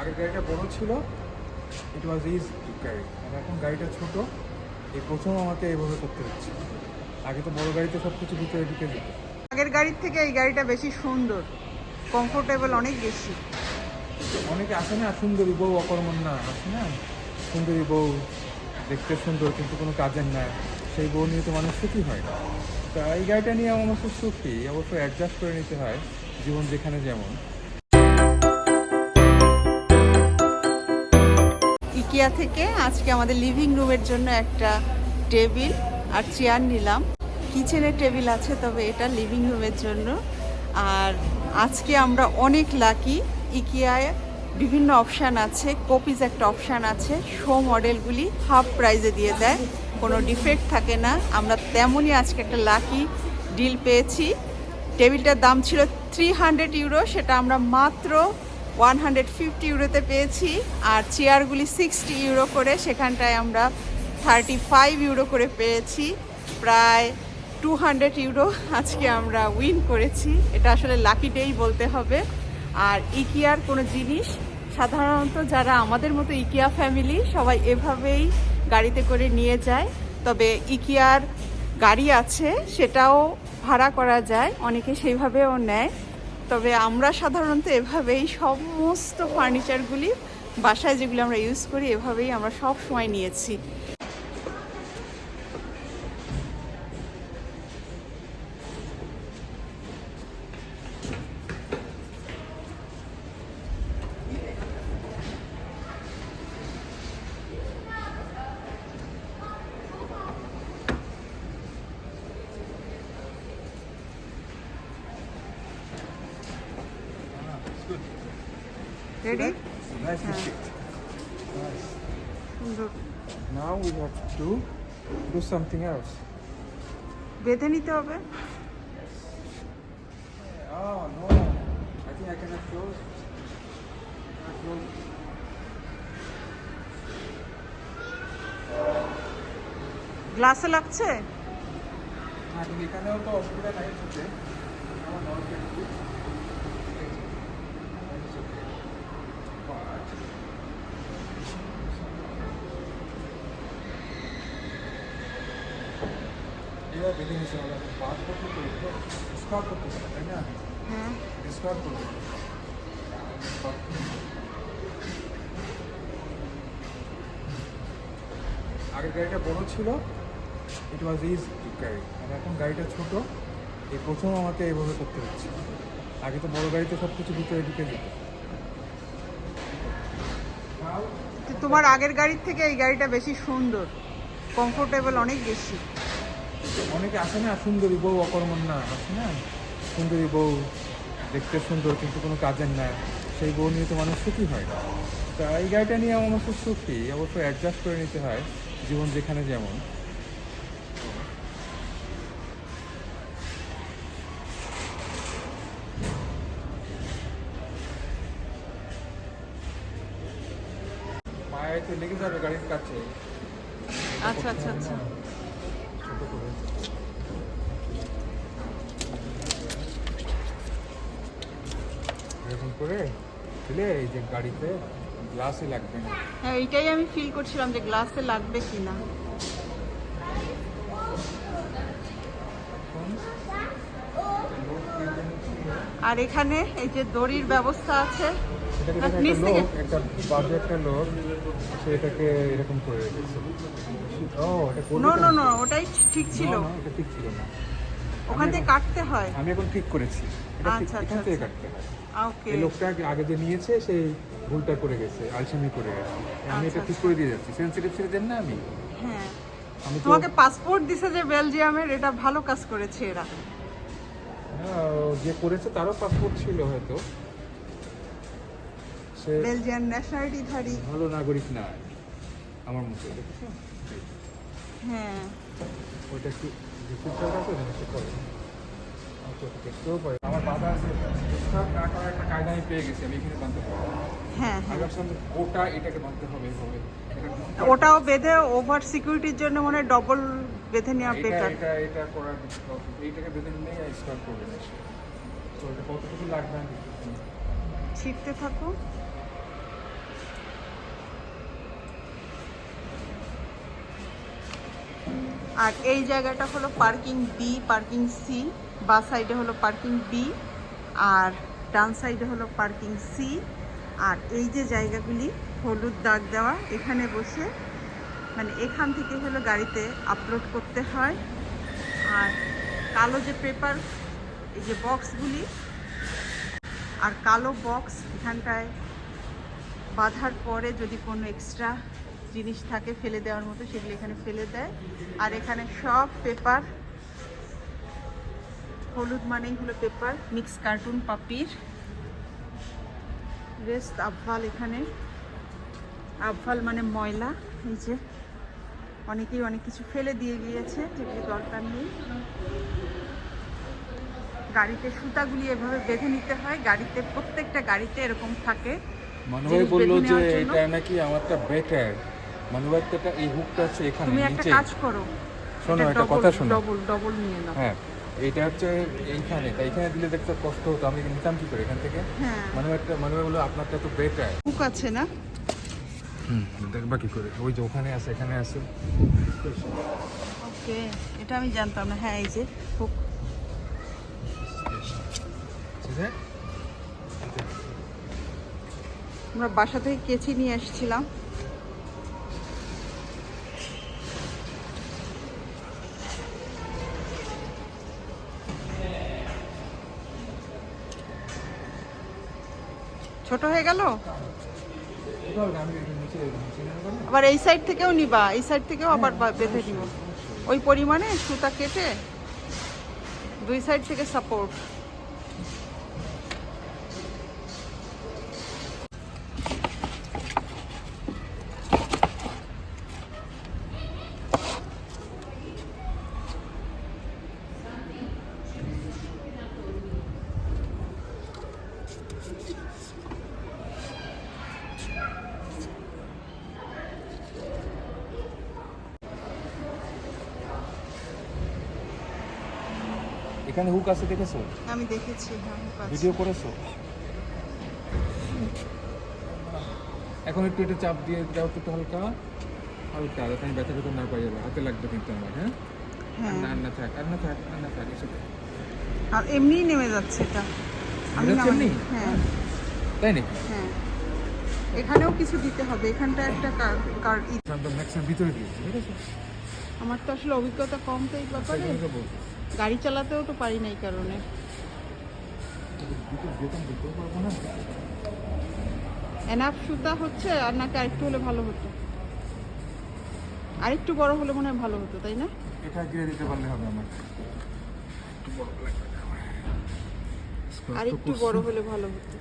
আগের গাড়িটা বড় ছিল ইট ওয়াজ ইজ গাড়ি আর এখন গাড়িটা ছোট এই প্রথম আমাকে এইভাবে করতে হচ্ছে। আগে তো বড় গাড়িতে সব কিছু ভিতরে ঢুকে যেত। আগের গাড়ির থেকে এই গাড়িটা বেশি সুন্দর কমফোর্টেবল অনেক বেশি। অনেকে আসে না সুন্দরী বউ অকর্মণ না আসে না? সুন্দরী বউ দেখতে সুন্দর কিন্তু কোনো কাজের না সেই বউ নিয়ে তো মানুষ সুখী হয় না। তা এই গাড়িটা নিয়ে আমার খুব সুখী। অবশ্য অ্যাডজাস্ট করে নিতে হয় জীবন যেখানে যেমন। ইকিয়া থেকে আজকে আমাদের লিভিং রুমের জন্য একটা টেবিল আর চেয়ার নিলাম। কিচেনের টেবিল আছে, তবে এটা লিভিং রুমের জন্য। আর আজকে আমরা অনেক লাকি ইকিয়ায় বিভিন্ন অপশান আছে কপিজ একটা অপশান আছে। শো মডেলগুলি হাফ প্রাইজে দিয়ে দেয়, কোনো ডিফেক্ট থাকে না। আমরা তেমনই আজকে একটা লাকি ডিল পেয়েছি। টেবিলটার দাম ছিল থ্রি হান্ড্রেড ইউরো সেটা আমরা মাত্র ওয়ান হান্ড্রেড ফিফটি ইউরোতে পেয়েছি আর চেয়ারগুলি সিক্সটি ইউরো করে সেখানটায় আমরা থার্টি ফাইভ ইউরো করে পেয়েছি। প্রায় টু হান্ড্রেড ইউরো আজকে আমরা উইন করেছি। এটা আসলে লাকি ডেই বলতে হবে। আর ইকিয়ার কোনো জিনিস? সাধারণত যারা আমাদের মতো ইকিয়া ফ্যামিলি সবাই এভাবেই গাড়িতে করে নিয়ে যায়। তবে ইকিয়ার গাড়ি আছে, সেটাও ভাড়া করা যায়। অনেকে সেইভাবেও নেয়। তবে আমরা সাধারণত এভাবেই সমস্ত ফার্নিচারগুলি বাসায় যেগুলো আমরা ইউজ করি, এভাবেই আমরা সব সময় নিয়েছি। রেডি. সুন্দর Now we have to do something else. বেঁধে নিতে হবে Oh no, I think I cannot close. I close. গ্লাসে লাগছে এখানেও তো অসুবিধা নাই হচ্ছে আমার স্কোয়ার করতে হবে তাই না হ্যাঁ স্কোয়ার করতে আগের গাড়িটা বড় ছিল ইট ওয়াজ ইজ গাড়ি আর এখন গাড়িটা ছোট এই প্রথম আমাকে এইভাবে করতে হচ্ছে। আগে তো বড় গাড়িতে সব কিছু ভিতরে ঢুকে যেত। তোমার আগের গাড়ির থেকে এই গাড়িটা বেশি সুন্দর কমফোর্টেবল অনেক বেশি। অনেকে আসে না, সুন্দরী বউ না, আছে না? সুন্দরী বউ দেখতে সুন্দর কিন্তু কোনো কাজের না সেই বউ নিয়ে তো মানুষ সুখী হয় তা এই গাড়িটা নিয়ে আমার খুব সুখী, অবশ্য অ্যাডজাস্ট করে নিতে হয়, জীবন যেখানে যেমন। তো লেগে যাবে গাড়ির কাছে। আচ্ছা আচ্ছা আচ্ছা। এরকম করে দিলে এই যে গাড়িতে গ্লাসই লাগবে না। হ্যাঁ এইটাই আমি ফিল করছিলাম যে গ্লাসে লাগবে কি না। আর এখানে এই যে দড়ির ব্যবস্থা আছে। এটাকে আর দেখো নিচ একটা লোক একটা বাজে একটা লোক সে এরকম করে রেখেছে। ও এটা নো নো নো ওটাই ঠিক ছিল। এটা ঠিক ছিল না। ওখান থেকে কাটতে হয়। আমি এখন ঠিক করেছি। এটা আচ্ছা, এখান আচ্ছা, থেকে আচ্ছা। কাটতে হয়। ওকে এই লোকটা আগে যে নিয়েছে সেই ভুলটা করে গেছে আলসেমি করে গেছে। আমি এটা ঠিক করে দিয়ে যাচ্ছি। সেন্সিটিভ দেন না আমি। হ্যাঁ। আমি তোমাকে পাসপোর্ট দিছে যে বেলজিয়ামের এটা ভালো কাজ করেছে এরা। হ্যাঁ, যে করেছে তারও পাসপোর্ট ছিল হয়তো। সে বেলজিয়ান ন্যাশনালিটি ধারী। ভালো নাগরিক না আমার মতো। হ্যাঁ। ওইটা একটু যে আছে না সে করে। আচ্ছা, ওটা দেখতেও আমার বাধা আছে না করার একটা কায়দা আমি পেয়ে গেছি আমি এখানে বাঁধতে পারব হ্যাঁ আমি হ্যাঁ এটাকে বাঁধতে হবে এভাবে ওটাও বেঁধে ওভার সিকিউরিটির জন্য মনে হয় ডবল বেঁধে নেওয়া বেটার এটা এটা করার এইটাকে বেঁধে নিলেই স্টার্ট করবে না তো এটা কতটুকু লাগবে। ছিটতে থাকো। আর এই জায়গাটা হলো পার্কিং বি পার্কিং সি বা সাইডে হলো পার্কিং বি আর ডান সাইডে হলো পার্কিং সি আর এই যে জায়গাগুলি, হলুদ দাগ দেওয়া, এখানে বসে মানে এখান থেকে হলো গাড়িতে আপলোড করতে হয়। আর কালো যে পেপার এই যে বক্সগুলি আর কালো বক্স এখানটায় বাঁধার পরে যদি কোনো এক্সট্রা জিনিস থাকে ফেলে দেওয়ার মতো সেগুলো এখানে ফেলে দেয়। আর এখানে সব পেপার হলুদ মানেই হলো পেপার মিক্স কার্টুন পাপির রেস্ট আবফাল এখানে। আবফাল মানে ময়লা এই যে অনেকেই অনেক কিছু ফেলে দিয়ে গিয়েছে যেগুলি দরকার নেই। গাড়িতে সুতাগুলি এভাবে বেঁধে নিতে হয় গাড়িতে প্রত্যেকটা গাড়িতে এরকম থাকে। মানুভাই জিনিস বলল যে এটা নাকি আমারটা বেটার এই হুকটা হচ্ছে এখানে তুমি একটা নিচে। কাজ করো। শোনো একটা কথা শোনো। ডবল ডবল নিয়ে নাও। হ্যাঁ এটা হচ্ছে এইখানে তাই এখানে দিলে দেখতে কষ্ট হতো আমি নিতাম কি করে এখান থেকে? হ্যাঁ। আপনারটা তো বেটার হুক আছে না? হুম দেখবা কি করে ওই যে ওখানে আছে এখানে আছে। ওকে এটা আমি জানতাম না। হ্যাঁ এই যে হুক আমরা বাসা থেকে কেচি নিয়ে এসেছিলাম ছোট হয়ে গেল? আবার এই সাইড থেকেও নিবা এই সাইড থেকেও আবার বেঁধে দিব। ওই পরিমাণে সুতা কেটে দুই সাইড থেকে সাপোর্ট এখানে হুক আছে দেখেছ? আমি দেখেছি হ্যাঁ, ভিডিও করেছ? এখন একটু এটা চাপ দিয়ে দাও একটু হালকা। হালকা যাতে আমি ব্যথা ব্যথা না পাই যাব হাতে লাগবে কিন্তু আমার হ্যাঁ? না হ্যাঁ। আর না থাক আর না থাক আর না থাক এসে আর এমনিই নেমে যাচ্ছে এটা। আমি এমনি? হ্যাঁ। তাই নাকি? হ্যাঁ। এখানেও কিছু দিতে হবে এখানটা একটা কার কার ই- ভিতরে দিয়েছি ঠিক আছে? আমার তো আসলে অভিজ্ঞতা কম তো এই ব্যাপারে। গাড়ি চালাতেও তো পারি না এই কারণে। এনাফ সুতা হচ্ছে আর নাকি আরেকটু হলে ভালো হতো। আরেকটু বড় হলে মনে হয় ভালো হতো তাই না? এটা গিয়ে দিতে পারলে হবে আমার একটু আমার। আরেকটু বড় হলে ভালো হতো।